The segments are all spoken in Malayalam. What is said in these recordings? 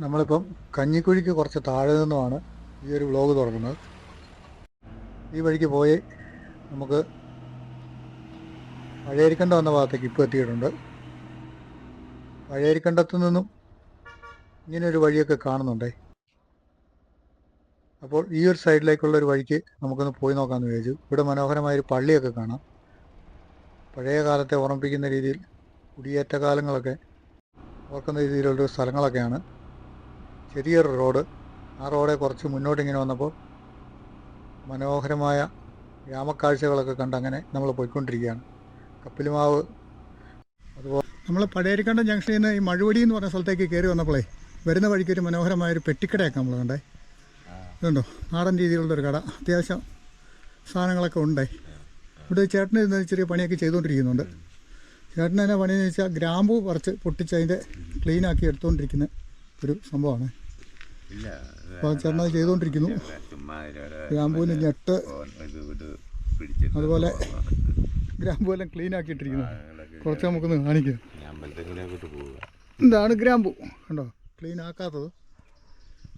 നമ്മളിപ്പം കഞ്ഞിക്കുഴിക്ക് കുറച്ച് താഴെ നിന്നുമാണ് ഈ ഒരു വ്ളോഗ് തുടങ്ങുന്നത്. ഈ വഴിക്ക് പോയി നമുക്ക് പഴയരിക്കണ്ടം വന്ന ഭാഗത്തേക്ക് ഇപ്പോൾ എത്തിയിട്ടുണ്ട്. പഴയരിക്കണ്ടത്തു നിന്നും ഇങ്ങനെ ഒരു വഴിയൊക്കെ കാണുന്നുണ്ടേ. അപ്പോൾ ഈ ഒരു സൈഡിലേക്കുള്ള ഒരു വഴിക്ക് നമുക്കൊന്ന് പോയി നോക്കാമെന്ന് വിചാരിച്ചു. ഇവിടെ മനോഹരമായൊരു പള്ളിയൊക്കെ കാണാം. പഴയ കാലത്തെ ഓർമ്മിപ്പിക്കുന്ന രീതിയിൽ കുടിയേറ്റ കാലങ്ങളൊക്കെ ഓർക്കുന്ന രീതിയിലുള്ള സ്ഥലങ്ങളൊക്കെയാണ്. ചെറിയൊരു റോഡ്. ആ റോഡെ കുറച്ച് മുന്നോട്ടിങ്ങനെ വന്നപ്പോൾ മനോഹരമായ ഗ്രാമക്കാഴ്ചകളൊക്കെ കണ്ട് അങ്ങനെ നമ്മൾ പോയിക്കൊണ്ടിരിക്കുകയാണ്. കപ്പിലുമാവ് അതുപോലെ നമ്മൾ പഴയരിക്കണ്ടം ജംഗ്ഷനിൽ നിന്ന് ഈ മഴുവടി എന്ന് പറഞ്ഞ സ്ഥലത്തേക്ക് കയറി വന്നപ്പോഴേ വരുന്ന വഴിക്ക് ഒരു മനോഹരമായ ഒരു പെട്ടിക്കടയൊക്കെ നമ്മൾ കണ്ടേ. ഇതുണ്ടോ? നാടൻ രീതിയിലുള്ളൊരു കട. അത്യാവശ്യം സാധനങ്ങളൊക്കെ ഉണ്ടേ. ഇവിടെ ചേട്ടന് ഇരുന്ന് ചെറിയ പണിയൊക്കെ ചെയ്തുകൊണ്ടിരിക്കുന്നുണ്ട്. ചേട്ടൻ എന്നാ പണിയെന്ന് വെച്ചാൽ ഗ്രാമ്പു പറിച്ച് പൊട്ടിച്ച് അതിന്റെ ക്ലീനാക്കി എടുത്തുകൊണ്ടിരിക്കുന്ന ഒരു സംഭവമാണ്. ചേട്ടൻ അത് ചെയ്തുകൊണ്ടിരിക്കുന്നു ഗ്രാമ്പൂവിന് ഞെട്ട്. അതുപോലെ ഗ്രാമ്പൂവെല്ലാം ക്ലീൻ ആക്കിയിട്ടിരിക്കുന്നു. കുറച്ച് നമുക്കൊന്ന് കാണിക്കാം. ഇതാണ് അമ്പലത്തിലേക്ക് പോവുക. എന്താണ് ഗ്രാമ്പൂ. കണ്ടോ? ക്ലീൻ ആക്കാത്തത്.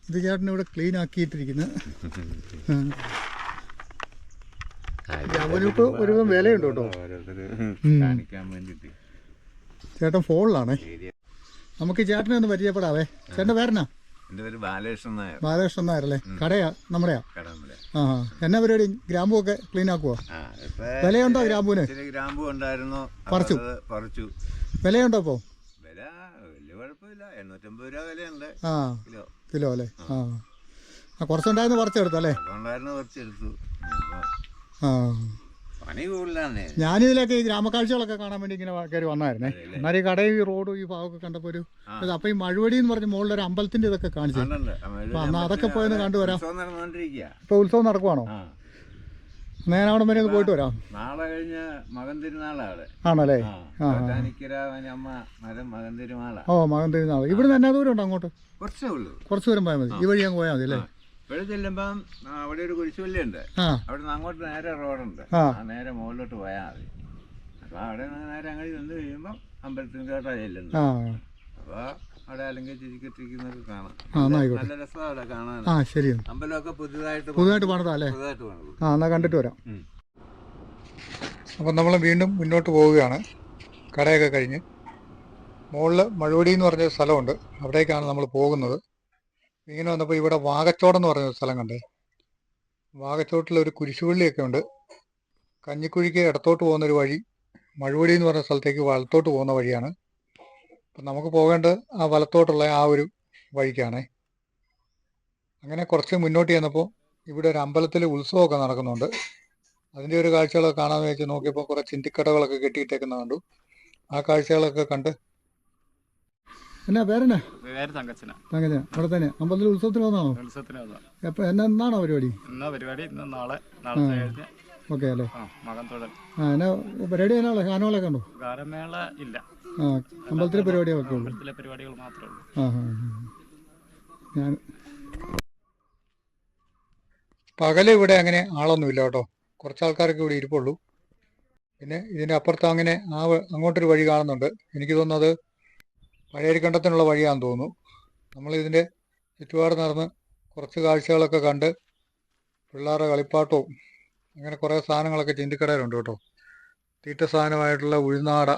ഇത് ചേട്ടൻ ഇവിടെ ക്ലീൻ ആക്കിയിട്ടിരിക്കുന്നു. ഗ്രാമ്പൂവിന് ഇപ്പോൾ ഒരുവിധം വിലയുണ്ട് കേട്ടോ. ചേട്ടൻ ഫോണിലാണേ. നമുക്ക് ചേട്ടനെ ഒന്ന് പരിചയപ്പെടാവേ. ചേട്ടന്റെ പേരെന്നാ എന്റെ പേര് ബാലകൃഷ്ണൻ നായർ ബാലകൃഷ്ണൻ അല്ലേ കടയാ? നമ്മുടെയാ? ആ. എന്നാ പരിപാടി? ഗ്രാമ്പു ഒക്കെ ക്ലീൻ ആക്കുവോ വിലയുണ്ടോ ഗ്രാമ്പൂന് ഗ്രാമ്പു ഉണ്ടായിരുന്നു. പറിച്ചു. പറിച്ചു. വിലയുണ്ടോ അപ്പോ വില വലിയ കുഴപ്പമില്ല. എണ്ണൂറ്റമ്പത് രൂപ വിലയുണ്ട്. ആ കിലോ. കിലോ അല്ലേ? ആ. ആ. കുറച്ചുണ്ടായിരുന്നു പറിച്ചെടുത്തു അല്ലേ? ഉണ്ടായിരുന്നു പറിച്ചെടുത്തു. ആ. ഞാനിതിലൊക്കെ ഈ ഗ്രാമക്കാഴ്ചകളൊക്കെ കാണാൻ വേണ്ടി ഇങ്ങനെ കയറി വന്നായിരുന്നേ. എന്നാലും ഈ കടയും ഈ റോഡും ഈ ഭാഗമൊക്കെ കണ്ടപ്പോൾ ഒരു അപ്പൊ ഈ മഴുവടി എന്ന് പറഞ്ഞ മുകളിലൊരു അമ്പലത്തിന്റെ ഇതൊക്കെ കാണിച്ചു അപ്പൊ അന്ന് അതൊക്കെ പോയെന്ന് കണ്ടുവരാം. ഇപ്പൊ ഉത്സവം നടക്കുവാണോ? ഞാൻ അവിടെ വരെ ഒന്ന് പോയിട്ട് വരാം. നാളെ കഴിഞ്ഞ് മകൻ തിരുനാളാണ്. ആണല്ലേ? ഓ മകൻ തിരുനാൾ ഇവിടുന്ന് എന്നാ ദൂരം ഉണ്ടോ അങ്ങോട്ട്? കുറച്ചേ ഉള്ളൂ. കുറച്ച് ദൂരം പോയാൽ മതി. ഈ വഴി അങ്ങ് പോയാൽ മതി അല്ലേ? ഇവിടെ ചെല്ലുമ്പം അവിടെ ഒരു കുരിശുപള്ളിയുണ്ട് അവിടെ നിന്ന് അങ്ങോട്ട് നേരെ റോഡുണ്ട്. ആ. നേരെ മുകളിലോട്ട് പോയാൽ മതി. അപ്പോൾ അവിടെ നിന്ന് നേരെ അങ്ങോട്ട് ചെന്ന് കഴിയുമ്പം അമ്പലത്തിനോട്ടാണ് ചെല്ലുന്നത്. ആ. അപ്പോൾ അവിടെ അല്ലെങ്കിൽ ചിരിക്കത്തിരിക്കുന്നൊക്കെ കാണാം. നല്ല രസമാണ് അവിടെ കാണാൻ ആ ശരി അമ്പലമൊക്കെ പുതുതായിട്ട് പുതുതായിട്ട് പണിതാ അല്ലേ? പുതുതായിട്ട് പണിതു. ആ എന്നാൽ കണ്ടിട്ട് വരാം. അപ്പം നമ്മൾ വീണ്ടും മുന്നോട്ട് പോവുകയാണ്. കടയൊക്കെ കഴിഞ്ഞ്. മുകളിൽ മഴുവടി എന്ന് പറഞ്ഞൊരു സ്ഥലമുണ്ട്. അവിടേക്കാണ് നമ്മൾ പോകുന്നത്. ഇങ്ങനെ വന്നപ്പോൾ ഇവിടെ വാകച്ചോടെന്ന് പറഞ്ഞ സ്ഥലം കണ്ടേ. വാകച്ചോട്ടിലൊരു കുരിശുപള്ളിയൊക്കെ ഉണ്ട്. കഞ്ഞിക്കുഴിക്ക് ഇടത്തോട്ട് പോകുന്നൊരു വഴി മഴുവടി എന്ന് പറഞ്ഞ സ്ഥലത്തേക്ക് വലത്തോട്ട് പോകുന്ന വഴിയാണ്. അപ്പം നമുക്ക് പോകേണ്ടത് ആ വലത്തോട്ടുള്ള ആ ഒരു വഴിക്കാണേ. അങ്ങനെ കുറച്ച് മുന്നോട്ട് ചെന്നപ്പോൾ ഇവിടെ ഒരു അമ്പലത്തിൽ ഉത്സവമൊക്കെ നടക്കുന്നുണ്ട്. അതിന്റെ ഒരു കാഴ്ചകളൊക്കെ കാണാമെന്ന് വെച്ച് നോക്കിയപ്പോൾ കുറേ ചിന്തിക്കടകളൊക്കെ കെട്ടിയിട്ടേക്കുന്ന കണ്ടു. ആ കാഴ്ചകളൊക്കെ കണ്ട് എന്നാ പേരെന്നാ? പേര് തങ്കച്ചന. അവിടെ തന്നെ. അമ്പലത്തിൽ ഉത്സവത്തിന് വന്നാണോ ഉത്സവത്തിന്. എപ്പോൾ എന്നാ എന്നാണോ പരിപാടി? ഇന്നാ പരിപാടി? ഇന്ന് നാളെ നാളെ കഴിഞ്ഞ്. ഓക്കെ അല്ലേ? ആ എന്നാ പരിപാടി എന്നാണോ ഗാനങ്ങളൊക്കെ ഉണ്ടോ? ഗാനമേള ഇല്ല. ആ അമ്പലത്തിലെ പരിപാടികളൊക്കെ ഉള്ളൂ. അമ്പലത്തിലെ പരിപാടികൾ മാത്രമേ ഉള്ളൂ. ആ. ഞാൻ പകൽ ഇവിടെ അങ്ങനെ ആളൊന്നുമില്ല കേട്ടോ. കുറച്ച് ആൾക്കാരൊക്കെ ഇവിടെ ഇരിപ്പുള്ളൂ. പിന്നെ ഇതിന്റെ അപ്പുറത്ത് അങ്ങനെ ആ അങ്ങോട്ടൊരു വഴി കാണുന്നുണ്ട്. എനിക്ക് തോന്നുന്നത് പഴയരിക്കണ്ടത്തിനുള്ള വഴിയാണെന്ന് തോന്നുന്നു. നമ്മളിതിന്റെ ചുറ്റുപാട് നടന്ന് കുറച്ച് കാഴ്ചകളൊക്കെ കണ്ട് പിള്ളേരുടെ കളിപ്പാട്ടവും അങ്ങനെ കുറേ സാധനങ്ങളൊക്കെ ചിന്തിക്കടയിലുണ്ട് കേട്ടോ. തീറ്റ സാധനമായിട്ടുള്ള ഉഴുന്നാട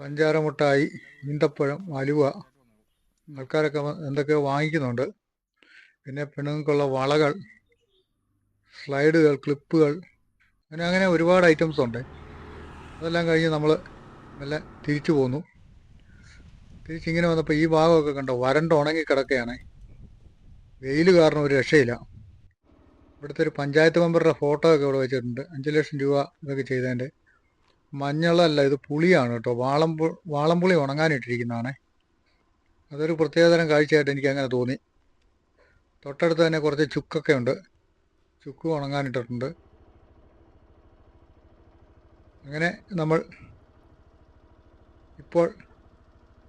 പഞ്ചാരമുട്ടായി ഈന്തപ്പഴം അലുവ ആൾക്കാരൊക്കെ എന്തൊക്കെയോ വാങ്ങിക്കുന്നുണ്ട്. പിന്നെ പെണ്ണുങ്ങൾക്കുള്ള വളകൾ സ്ലൈഡുകൾ ക്ലിപ്പുകൾ അങ്ങനെ അങ്ങനെ ഒരുപാട് ഐറ്റംസ് ഉണ്ട് അതെല്ലാം കഴിഞ്ഞ് നമ്മൾ മെല്ലെ തിരിച്ചു പോന്നു. തിരിച്ചിങ്ങനെ വന്നപ്പോൾ ഈ ഭാഗമൊക്കെ കണ്ടോ? വരണ്ട് ഉണങ്ങി കിടക്കുകയാണ് വെയിൽ കാരണം ഒരു രക്ഷയില്ല. ഇവിടുത്തെ ഒരു പഞ്ചായത്ത് മെമ്പറുടെ ഫോട്ടോ ഒക്കെ ഇവിടെ വെച്ചിട്ടുണ്ട്. അഞ്ച് ലക്ഷം രൂപ ഇതൊക്കെ ചെയ്തതിന്റെ മഞ്ഞളല്ല ഇത് പുളിയാണ് കേട്ടോ. വാളംപു വാളംപുളി ഉണങ്ങാനിട്ടിരിക്കുന്നതാണേ. അതൊരു പ്രത്യേകതരം കാഴ്ചയായിട്ട് എനിക്ക് അങ്ങനെ തോന്നി. തൊട്ടടുത്ത് തന്നെ കുറച്ച് ചുക്കൊക്കെ ഉണ്ട്. ചുക്ക് ഉണങ്ങാനിട്ടിട്ടുണ്ട്. അങ്ങനെ നമ്മൾ ഇപ്പോൾ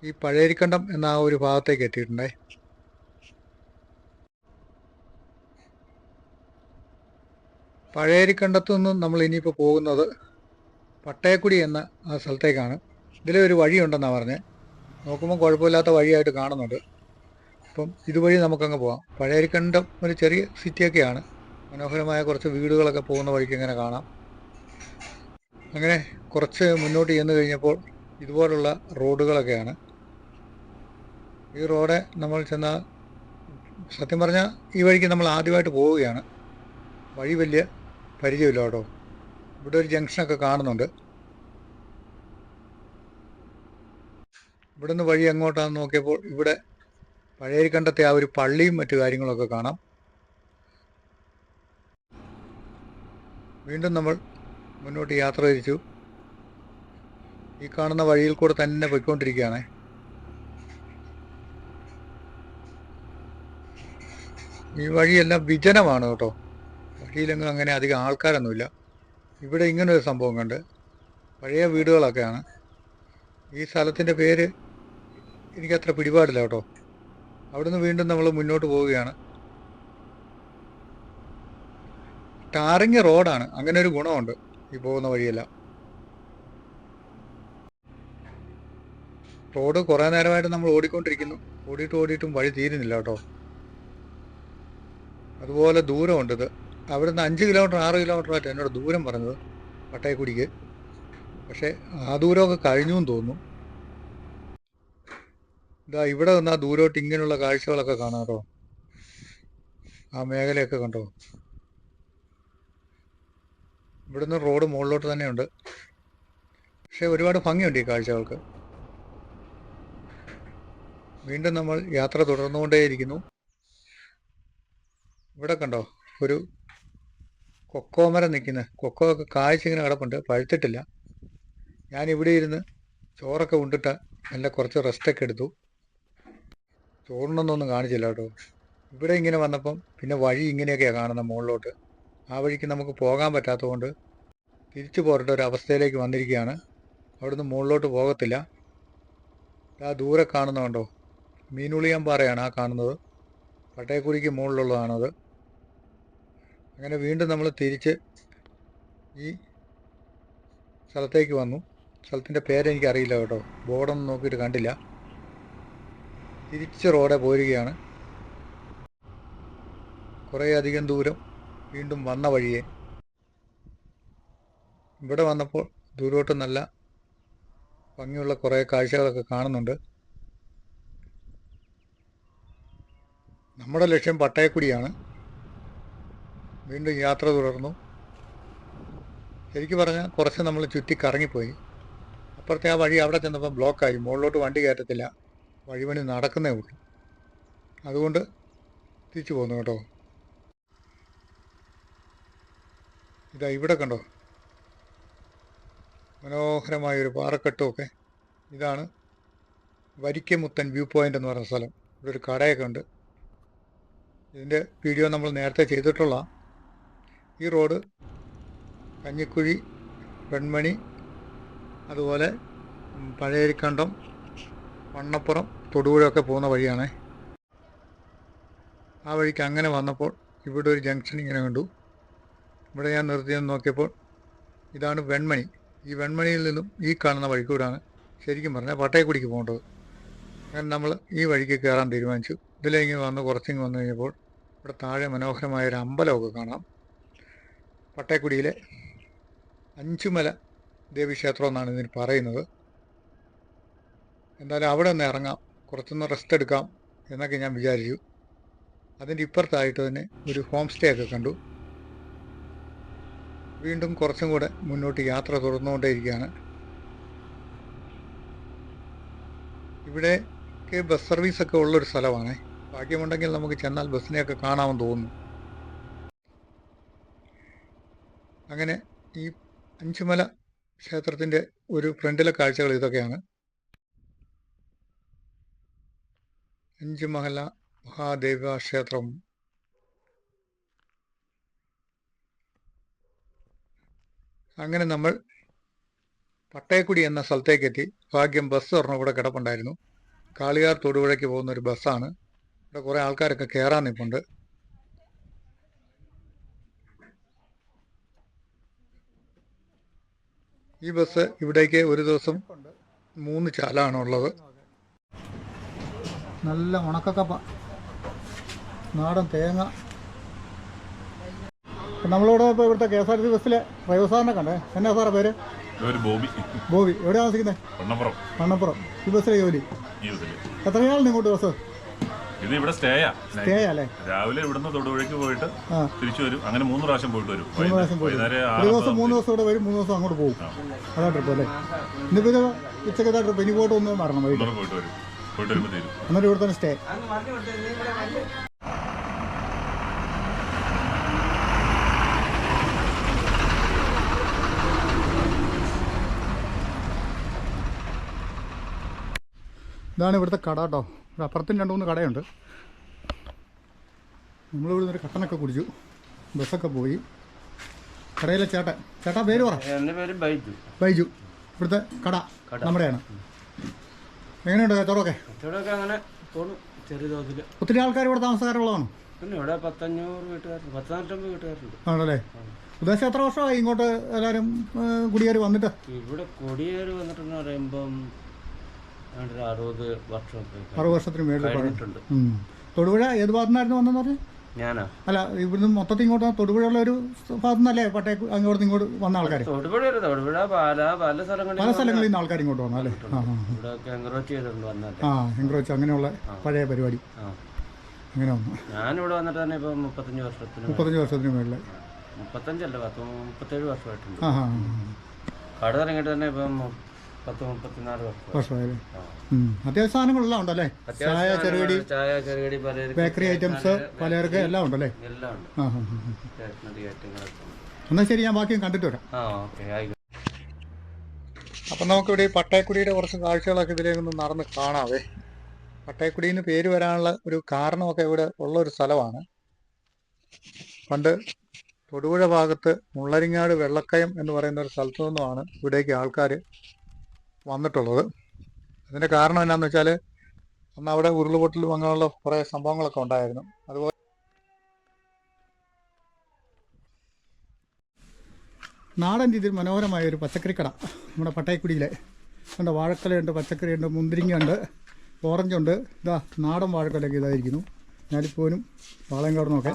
ഈ പഴയരിക്കണ്ടം എന്ന ആ ഒരു ഭാഗത്തേക്ക് എത്തിയിട്ടുണ്ടേ പഴയരിക്കണ്ടത്തു നിന്നും നമ്മൾ ഇനിയിപ്പോൾ പോകുന്നത് പട്ടയക്കുടി എന്ന ആ സ്ഥലത്തേക്കാണ്. ഇതിലെ ഒരു വഴിയുണ്ടെന്നാണ് പറഞ്ഞത് നോക്കുമ്പോൾ കുഴപ്പമില്ലാത്ത വഴിയായിട്ട് കാണുന്നുണ്ട്. അപ്പം ഇതുവഴി നമുക്കങ്ങ് പോകാം. പഴയരിക്കണ്ടം ഒരു ചെറിയ സിറ്റിയൊക്കെയാണ്. മനോഹരമായ കുറച്ച് വീടുകളൊക്കെ പോകുന്ന വഴിക്ക് ഇങ്ങനെ കാണാം. അങ്ങനെ കുറച്ച് മുന്നോട്ട് ചെന്ന് കഴിഞ്ഞപ്പോൾ ഇതുപോലുള്ള റോഡുകളൊക്കെയാണ്. ഈ റോഡ് നമ്മൾ ചെന്നാൽ സത്യം പറഞ്ഞാൽ ഈ വഴിക്ക് നമ്മൾ ആദ്യമായിട്ട് പോവുകയാണ്. വഴി വലിയ പരിചയമില്ല കേട്ടോ. ഇവിടെ ഒരു ജംഗ്ഷനൊക്കെ കാണുന്നുണ്ട്. ഇവിടുന്ന് വഴി എങ്ങോട്ടാണെന്ന് നോക്കിയപ്പോൾ ഇവിടെ പഴയരിക്കണ്ടത്തെ ആ ഒരു പള്ളിയും മറ്റു കാര്യങ്ങളൊക്കെ കാണാം. വീണ്ടും നമ്മൾ മുന്നോട്ട് യാത്ര തിരിച്ചു. ഈ കാണുന്ന വഴിയിൽ കൂടെ തന്നെ പോയിക്കൊണ്ടിരിക്കുകയാണ്. ഈ വഴിയെല്ലാം വിജനമാണ് കേട്ടോ. വഴിയിലെങ്ങും അങ്ങനെ അധികം ആൾക്കാരൊന്നുമില്ല. ഇവിടെ ഇങ്ങനൊരു സംഭവം കണ്ട് പഴയ വീടുകളൊക്കെയാണ്. ഈ സ്ഥലത്തിന്റെ പേര് എനിക്കത്ര പിടിപാടില്ല കേട്ടോ. അവിടുന്ന് വീണ്ടും നമ്മൾ മുന്നോട്ട് പോവുകയാണ്. ടാറിങ് റോഡാണ്. അങ്ങനെ ഒരു ഗുണമുണ്ട് ഈ പോകുന്ന വഴിയെല്ലാം. റോഡ് കുറേ നേരമായിട്ട് നമ്മൾ ഓടിക്കൊണ്ടിരിക്കുന്നു. ഓടിയിട്ട് ഓടിയിട്ടും വഴി തീരുന്നില്ല കേട്ടോ. അതുപോലെ ദൂരമുണ്ട് ഇത്. അവിടുന്ന് അഞ്ച് കിലോമീറ്റർ ആറ് കിലോമീറ്റർ ആയിട്ട് എന്നോട് ദൂരം പറഞ്ഞത് പട്ടയക്കുടിക്ക്. പക്ഷേ ആ ദൂരമൊക്കെ കഴിഞ്ഞു എന്ന് തോന്നുന്നു. ഇതാ ഇവിടെ നിന്ന് ദൂരോട്ട് ഇങ്ങനെയുള്ള കാഴ്ചകളൊക്കെ കാണാം കേട്ടോ. ആ മേഖലയൊക്കെ കണ്ടോ? ഇവിടുന്ന് റോഡ് മുകളിലോട്ട് തന്നെയുണ്ട്. പക്ഷേ ഒരുപാട് ഭംഗിയുണ്ട് ഈ കാഴ്ചകൾക്ക്. വീണ്ടും നമ്മൾ യാത്ര തുടർന്നുകൊണ്ടേയിരിക്കുന്നു. ഇവിടെ കണ്ടോ ഒരു കൊക്കോ മരം നിൽക്കുന്ന. കൊക്കോ ഒക്കെ കായ്ച്ചിങ്ങനെ കിടപ്പുണ്ട് പഴുത്തിട്ടില്ല. ഞാൻ ഇവിടെ ഇരുന്ന് ചോറൊക്കെ ഉണ്ടിട്ട് നല്ല കുറച്ച് റെസ്റ്റൊക്കെ എടുത്തു. ചോറിനൊന്നും കാണിച്ചില്ല കേട്ടോ. ഇവിടെ ഇങ്ങനെ വന്നപ്പം പിന്നെ വഴി ഇങ്ങനെയൊക്കെയാണ് കാണുന്നത് മുകളിലോട്ട്. ആ വഴിക്ക് നമുക്ക് പോകാൻ പറ്റാത്തതുകൊണ്ട് തിരിച്ചു പോരേണ്ട ഒരു അവസ്ഥയിലേക്ക് വന്നിരിക്കുകയാണ്. അവിടുന്ന് മുകളിലോട്ട് പോകത്തില്ല. ആ ദൂരെ കാണുന്നതുണ്ടോ മീനുളിയാമ്പാറയാണ് ആ കാണുന്നത്. പട്ടയക്കുരിക്ക് മുകളിലുള്ളതാണത്. അങ്ങനെ വീണ്ടും നമ്മൾ തിരിച്ച് ഈ സ്ഥലത്തേക്ക് വന്നു. സ്ഥലത്തിന്റെ പേരെനിക്ക് അറിയില്ല കേട്ടോ. ബോർഡൊന്നും നോക്കിയിട്ട് കണ്ടില്ല. തിരിച്ച് റോഡെ പോരുകയാണ്. കുറേ അധികം ദൂരം വീണ്ടും വന്ന വഴിയെ. ഇവിടെ വന്നപ്പോൾ ദൂരോട്ട് നല്ല ഭംഗിയുള്ള കുറേ കാഴ്ചകളൊക്കെ കാണുന്നുണ്ട്. നമ്മുടെ ലക്ഷ്യം പട്ടയക്കുടിയാണ്. വീണ്ടും യാത്ര തുടർന്നു. ശരിക്കും പറഞ്ഞാൽ കുറച്ച് നമ്മൾ ചുറ്റി കറങ്ങിപ്പോയി. അപ്പുറത്തെ ആ വഴി അവിടെ ചെന്നപ്പോൾ ബ്ലോക്കായി. മുകളിലോട്ട് വണ്ടി കയറ്റത്തില്ല. വഴിപണി നടക്കുന്നേ ഉള്ളൂ. അതുകൊണ്ട് തിരിച്ചു പോന്നു കേട്ടോ. ഇതാ ഇവിടെ കണ്ടോ? മനോഹരമായൊരു പാറക്കെട്ടുമൊക്കെ ഇതാണ് വരിക്കമുത്തൻ വ്യൂ പോയിന്റ് എന്ന് പറയുന്ന സ്ഥലം. ഇവിടെ ഒരു കടയൊക്കെ ഉണ്ട്. ഇതിന്റെ വീഡിയോ നമ്മൾ നേരത്തെ ചെയ്തിട്ടുള്ള ഈ റോഡ് കഞ്ഞിക്കുഴി പെൺമണി അതുപോലെ പഴയരിക്കണ്ടം വണ്ണപ്പുറം തൊടുപുഴയൊക്കെ പോകുന്ന വഴിയാണേ. ആ വഴിക്ക് അങ്ങനെ വന്നപ്പോൾ ഇവിടെ ഒരു ജംഗ്ഷൻ ഇങ്ങനെ കണ്ടു. ഇവിടെ ഞാൻ നിർത്തിയെന്ന് നോക്കിയപ്പോൾ ഇതാണ് വെൺമണി. ഈ വെൺമണിയിൽ നിന്നും ഈ കാണുന്ന വഴിക്കൂടാണ് ശരിക്കും പറഞ്ഞാൽ പട്ടയക്കുടിക്ക് പോകേണ്ടത്. അങ്ങനെ നമ്മൾ ഈ വഴിക്ക് കയറാൻ തീരുമാനിച്ചു. ഇതിലേക്ക് വന്ന് കുറച്ചിങ്ങ് വന്നു കഴിഞ്ഞപ്പോൾ ഇവിടെ താഴെ മനോഹരമായ ഒരു അമ്പലമൊക്കെ കാണാം. പട്ടയക്കുടിയിലെ അഞ്ചുമല ദേവീക്ഷേത്രം എന്നാണ് ഇതിന് പറയുന്നത്. എന്തായാലും അവിടെ ഒന്ന് ഇറങ്ങാം. കുറച്ചൊന്ന് റെസ്റ്റ് എടുക്കാം എന്നൊക്കെ ഞാൻ വിചാരിച്ചു. അതിന്റെ ഇപ്പുറത്തായിട്ട് തന്നെ ഒരു ഹോം സ്റ്റേ ഒക്കെ കണ്ടു. വീണ്ടും കുറച്ചും കൂടെ മുന്നോട്ട് യാത്ര തുടർന്നുകൊണ്ടേയിരിക്കുകയാണ്. ഇവിടെ ബസ് സർവീസൊക്കെ ഉള്ളൊരു സ്ഥലമാണ്. ഭാഗ്യമുണ്ടെങ്കിൽ നമുക്ക് ചെന്നാൽ ബസ്സിനെയൊക്കെ കാണാമെന്ന് തോന്നുന്നു. അങ്ങനെ ഈ അഞ്ചുമല ക്ഷേത്രത്തിന്റെ ഒരു ഫ്രണ്ടിലെ കാഴ്ചകൾ ഇതൊക്കെയാണ്. അഞ്ചുമഹല മഹാദേവ ക്ഷേത്രം. അങ്ങനെ നമ്മൾ പട്ടയക്കുടി എന്ന സ്ഥലത്തേക്ക് എത്തി ഭാഗ്യം ബസ് ഒരെണ്ണം ഇവിടെ കിടപ്പുണ്ടായിരുന്നു. കാളിയാർ തൊടുപുഴയ്ക്ക് പോകുന്ന ഒരു ബസ്സാണ്. ഇവിടെ കുറേ ആൾക്കാരൊക്കെ കയറാൻ നിൽപ്പുണ്ട് ഈ ബസ് ഇവിടേക്ക് ഒരു ദിവസം മൂന്ന് ചാലാണുള്ളത്. നല്ല ഉണക്കക്കപ്പ. നാടൻ തേങ്ങ. നമ്മളിവിടെ ഇപ്പോൾ ഇവിടുത്തെ K S R T C ബസ്സിലെ ഡ്രൈവർ സാറിനെ കണ്ടേ? എന്നാ സാറേ പേര്? ഒരു ബോബി. ബോബി. എവിടെയാണ് താമസിക്കുന്നത് മണ്ണപ്പുറം മണ്ണപ്പുറം ഈ ബസ്സിലെ ജോലി. എത്രയാളുണ്ട് ഇങ്ങോട്ട് ബസ്? ഇത് ഇവിടെ സ്റ്റേയാ സ്റ്റേ അല്ലേ? രാവിലെ ഇവിടുന്ന് തൊടുപുഴയ്ക്ക് പോയിട്ട് തിരിച്ചു വരും. അങ്ങനെ മൂന്ന് പ്രാവശ്യം പോയിട്ട് വരും. മൂന്ന് പ്രാവശ്യം പോയി ഒരു ദിവസം മൂന്ന് ദിവസം ഇവിടെ വരും മൂന്ന് ദിവസം അങ്ങോട്ട് പോകും. അതാ ട്രിപ്പ് അല്ലേ? ഇന്നിപ്പോ ഇത് ഉച്ചക്കത്തെ ട്രിപ്പ് ഇനി പോയിട്ട് ഒന്ന് മരണം വൈകിട്ട്. പോയിട്ട് വരും. പോയിട്ട് വരുമ്പോൾ തീരും. എന്നിട്ട് ഇവിടെ തന്നെ സ്റ്റേ ഇതാണ് ഇവിടുത്തെ കട കേട്ടോ. അപ്പുറത്തും രണ്ട് മൂന്ന് കടയുണ്ട്. നമ്മളിവിടെ ഒരു കട്ടനൊക്കെ കുടിച്ചു. ബസ്സൊക്കെ പോയി. കടയിലെ ചേട്ടൻ. ചേട്ടാ പേര് പറ. എന്റെ പേര് ബൈജു. ബൈജു. ഇവിടുത്തെ കട നമ്മുടെയാണ്. എങ്ങനെയുണ്ട് കച്ചവടമൊക്കെ? കച്ചവടമൊക്കെ അങ്ങനെ പോണു. ചെറിയ തോതിൽ ഒത്തിരി ആൾക്കാർ ഇവിടെ താമസക്കാരുള്ളതാണ്? പിന്നെ ഇവിടെ പത്തഞ്ഞൂറ് വീട്ടുകാരുണ്ട്. പത്തനാറ്റമ്പത് വീട്ടുകാരുണ്ട്. ആണല്ലേ? ഉദ്ദേശം എത്ര വർഷമായി ഇങ്ങോട്ട് എല്ലാവരും കുടിയേറി വന്നിട്ട്? ഇവിടെ കൊടിയേറി വന്നിട്ടെന്ന് പറയുമ്പം അറുപത് വർഷത്തിന് മേളിൽ. തൊടുപുഴ ഏത് ഭാഗത്തുനിന്നായിരുന്നു വന്നെന്ന് പറഞ്ഞു? ഞാനാ. അല്ല ഇവിടുന്ന് മൊത്തത്തിൽ ഇങ്ങോട്ട് തൊടുപുഴയുള്ള ഒരു ഭാഗത്തു നിന്നല്ലേ പട്ടേ അങ്ങോട്ട് ഇങ്ങോട്ട് വന്ന ആൾക്കാർ തൊടുപുഴ വരെ തൊടുപുഴ പാല പല സ്ഥലങ്ങളിൽ പല സ്ഥലങ്ങളിൽ നിന്ന് ആൾക്കാർ ഇങ്ങോട്ട് വന്നു അല്ലേ? ആ എൻക്രോച്ച് അങ്ങനെയുള്ള പഴയ പരിപാടി. അങ്ങനെ വന്നു. ഞാനിവിടെ വന്നിട്ട് തന്നെ ഇപ്പം മുപ്പത്തഞ്ച് വർഷത്തിന് മുപ്പത്തഞ്ച് വർഷത്തിന് മേളിൽ മുപ്പത്തഞ്ചല്ല പത്ത് മുപ്പത്തേഴ് വർഷമായിട്ടുണ്ട്. കട തുടങ്ങിയിട്ട് തന്നെ ഇപ്പം പത്ത് മുപ്പത്തിനാല് വർഷം. വർഷമായല്ലേ. അത്യാവശ്യ സാധനങ്ങളെല്ലാം ഉണ്ടല്ലേ? ചായ ചെറുകടി ചായ ചെറുകടി ബേക്കറി ഐറ്റംസ് പലചരക്ക് എല്ലാം ഉണ്ടല്ലേ? എല്ലാം എന്നാൽ ശരി ഞാൻ ബാക്കിയും കണ്ടിട്ട് വരാം. അപ്പം നമുക്കിവിടെ ഈ പട്ടയക്കുടിയുടെ കുറച്ച് കാഴ്ചകളൊക്കെ ഇതിലേക്ക് ഒന്ന് നടന്ന് കാണാവേ. പട്ടയക്കുടിന്ന് പേര് വരാനുള്ള ഒരു കാരണമൊക്കെ ഇവിടെ ഉള്ള ഒരു സ്ഥലമാണ്. പണ്ട് തൊടുപുഴ ഭാഗത്ത് മുള്ളരിങ്ങാട് വെള്ളക്കയം എന്ന് പറയുന്ന ഒരു സ്ഥലത്തു നിന്നുമാണ് ഇവിടേക്ക് ആൾക്കാർ വന്നിട്ടുള്ളത്. അതിന്റെ കാരണം എന്നാന്ന് വെച്ചാൽ അന്ന് അവിടെ ഉരുളുപൊട്ടലും അങ്ങനെയുള്ള കുറേ സംഭവങ്ങളൊക്കെ ഉണ്ടായിരുന്നു. അതുപോലെ നാടൻ രീതിയിൽ മനോഹരമായ ഒരു പച്ചക്കറി കട നമ്മുടെ പട്ടയക്കുടിയിലെ. ഉണ്ട് വാഴക്കലയുണ്ട് പച്ചക്കറിയുണ്ട് മുന്തിരിങ്ങയുണ്ട് ഓറഞ്ചുണ്ട്. ഇതാ നാടൻ വാഴക്കലയൊക്കെ ഇതായിരിക്കുന്നു. ഞാലിപ്പൂനും പാളയങ്കാടുന്നൊക്കെ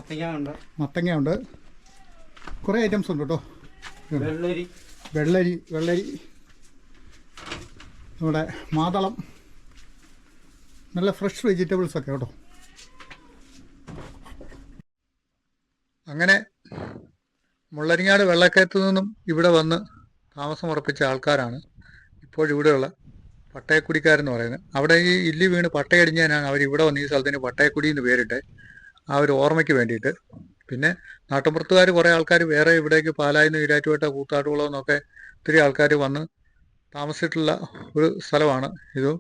മത്തങ്ങയുണ്ട്. കുറേ ഐറ്റംസ് ഉണ്ട് കേട്ടോ. വെള്ളരി. വെള്ളരി വെള്ളരി നമ്മുടെ മാതളം. നല്ല ഫ്രഷ് വെജിറ്റബിൾസ് ഒക്കെ കേട്ടോ. അങ്ങനെ മുള്ളരിങ്ങാട് വെള്ളക്കയത്ത് നിന്നും ഇവിടെ വന്ന് താമസം ഉറപ്പിച്ച ആൾക്കാരാണ് ഇപ്പോഴിവിടെയുള്ള പട്ടയക്കുടിക്കാരെന്ന് പറയുന്നത്. അവിടെ ഈ ഇല്ലി വീണ് പട്ടയടിഞ്ഞാലാണ് അവർ ഇവിടെ വന്ന് ഈ സ്ഥലത്തിന് പട്ടയക്കുടി എന്ന് പേരിട്ട് ആ ഒരു ഓർമ്മയ്ക്ക് വേണ്ടിയിട്ട്. പിന്നെ നാട്ടുമ്പുറത്തുകാർ കുറേ ആൾക്കാർ വേറെ ഇവിടേക്ക് പാലായിന്ന് ഈരാറ്റുപേട്ട കൂത്താട്ടുകുളം എന്നൊക്കെ ഒത്തിരി ആൾക്കാർ വന്ന് താമസിച്ചിട്ടുള്ള ഒരു സ്ഥലമാണ് ഇത്.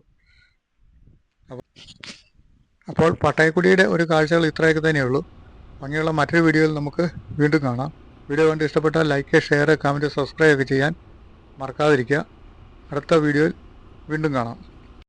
അപ്പോൾ പട്ടയക്കുടിയുടെ ഒരു കാഴ്ചകൾ ഇത്രയൊക്കെ തന്നെയുള്ളൂ ഭംഗിയുള്ള മറ്റൊരു വീഡിയോയിൽ നമുക്ക് വീണ്ടും കാണാം. വീഡിയോ കണ്ട് ഇഷ്ടപ്പെട്ടാൽ ലൈക്ക് ഷെയർ കമന്റ് സബ്സ്ക്രൈബ് ഒക്കെ ചെയ്യാൻ മറക്കാതിരിക്കുക. അടുത്ത വീഡിയോയിൽ വീണ്ടും കാണാം.